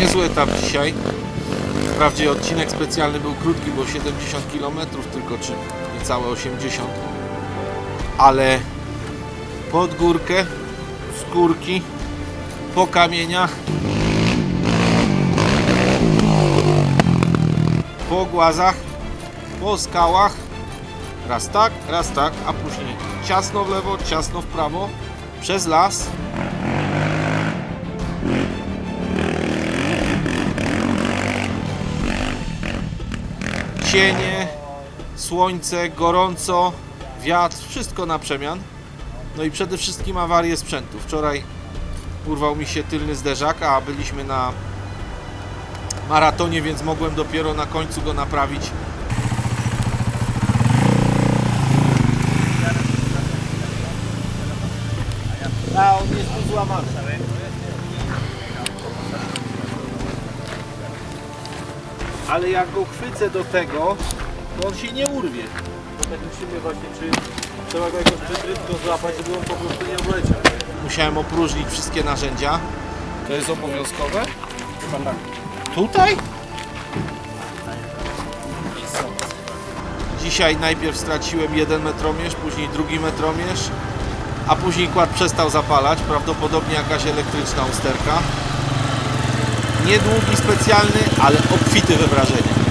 Niezły etap dzisiaj. Wprawdzie odcinek specjalny był krótki, bo 70 km tylko, czy niecałe 80. Ale pod górkę, z górki, po kamieniach, po głazach, po skałach. Raz tak, raz tak, a później ciasno w lewo, ciasno w prawo, przez las. Cienie, słońce, gorąco, wiatr, wszystko na przemian. No i przede wszystkim awarie sprzętu. Wczoraj urwał mi się tylny zderzak, a byliśmy na maratonie, więc mogłem dopiero na końcu go naprawić. A on jest tu złamany. Ale jak go chwycę do tego, to on się nie urwie. To tak musimy właśnie, czy trzeba go jakoś przytrybko złapać, żeby on po prostu nie obleciał. Musiałem opróżnić wszystkie narzędzia. To jest obowiązkowe? Chyba tak. Tutaj? Dzisiaj najpierw straciłem jeden metromierz, później drugi metromierz, a później kład przestał zapalać, prawdopodobnie jakaś elektryczna usterka. Niedługi, specjalny, ale obfity we wrażenia.